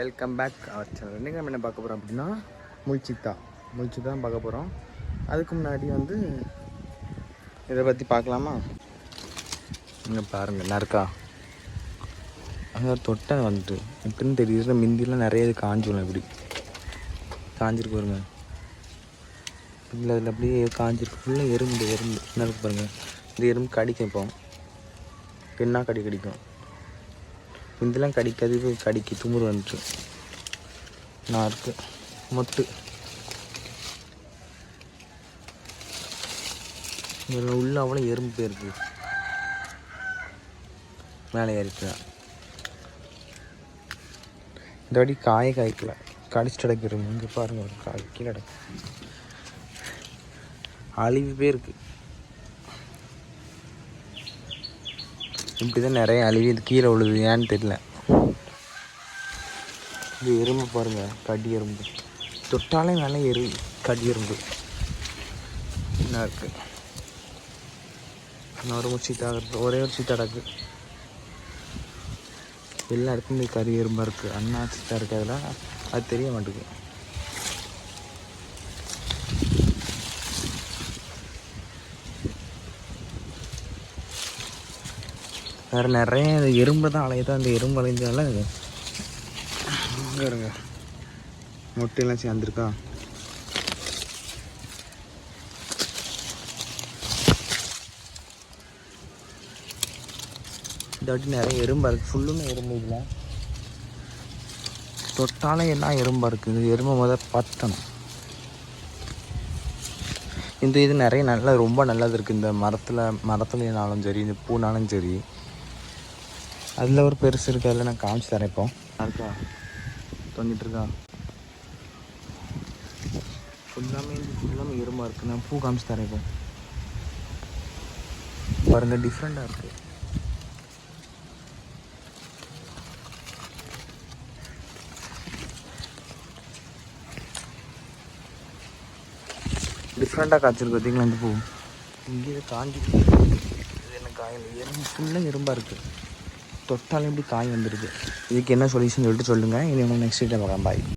Welcome back our channel இன்றைக்கி நம்ம என்ன பார்க்க போகிறோம் அப்படின்னா முல்சித்தா. முல்சித்தா தான் பார்க்க போகிறோம் அதுக்கு முன்னாடி வந்து இதை பற்றி பார்க்கலாமா? இங்கே பாருங்கள் நறுக்கா அங்கே தொட்டை வந்துட்டு எப்படின்னு தெரியுது மிந்திலாம் நிறைய இது காஞ்சிடும் இப்படி. காஞ்சிருக்கு பாருங்க. இல்லை அதில் அப்படியே காஞ்சிருக்கு. ஃபுல்லாக எறும்பு எறும்பு. என்ன இருக்கு பாருங்கள் இந்த எறும்பு கடிக்கும் இப்போ. பெண்ணாக கடி கடிக்கும். இதெல்லாம் கடிக்காது இது கடிக்கு துமுறு வந்துட்டு. நான் இருக்கு. மொட்டு. இதில் உள்ள அவ்வளோ எறும்பு போயிருக்கு மேலே ஏறிக்கலாம் இந்த வாட்டி காய காய்க்கல. கடிச்சிட்டு கிடக்குறோம் இங்கே பாருங்கள் ஒரு காய் கீழே கிடக்கு. அழிவு பேருக்கு இப்படி தான் நிறைய அழுவி இது கீழே விழுது ஏன்னு தெரியல. இது எறும்பு பாருங்கள் கடி எறும்பு. தொட்டாலே நல்லா எரு கடி எறும்பு. என்ன இருக்கு. இன்னொரு ஒரு சீட்டா இருக்கு. ஒரே ஒரு சீட்டா இருக்குது எல்லா இடத்துலையும் இந்த கறி எறும்பாக இருக்குது அண்ணா சீத்தா இருக்கு அது தெரிய மாட்டேங்குது. வேறு நிறைய இந்த எறும்பு தான் அலையுதா. அந்த எறும்பு இங்க இருங்க. முட்டையெல்லாம் சேர்ந்துருக்கா? இந்த வாட்டி நிறைய எறும்பா இருக்குது ஃபுல்லுமே எறும்பு இதில். தொட்டாலே எல்லாம் எறும்பா இருக்குது இந்த எறும்பை முதல் பத்தணும். இந்த இது நிறைய நல்ல ரொம்ப நல்லது இருக்குது இந்த மரத்தில் மரத்துலனாலும் சரி இந்த பூனாலும் சரி. அதில் ஒரு பெருசு இருக்கு அதில் நான் காமிச்சு தரேன் இப்போ. இருக்கா தொங்கிட்டு இருக்கா ஃபுல்லாமே ஃபுல்லாமே எறும்பா இருக்கு. நான் பூ காமிச்சு தரேன் இப்போ. பாருங்க டிஃப்ரெண்ட்டாக இருக்கு. டிஃப்ரெண்ட்டாக காய்ச்சிருக்கு பார்த்தீங்களா இந்த பூ? இங்கே காஞ்சி இது என்ன காயில்? எறும்பு ஃபுல்லாக எறும்பாக இருக்குது தொட்டாலும் இப்படி காய் வந்துடுது இதுக்கு என்ன சொல்யூஷன் சொல்லிட்டு சொல்லுங்கள் இனி நெக்ஸ்ட் டைம் பார்க்கலாம். பாய்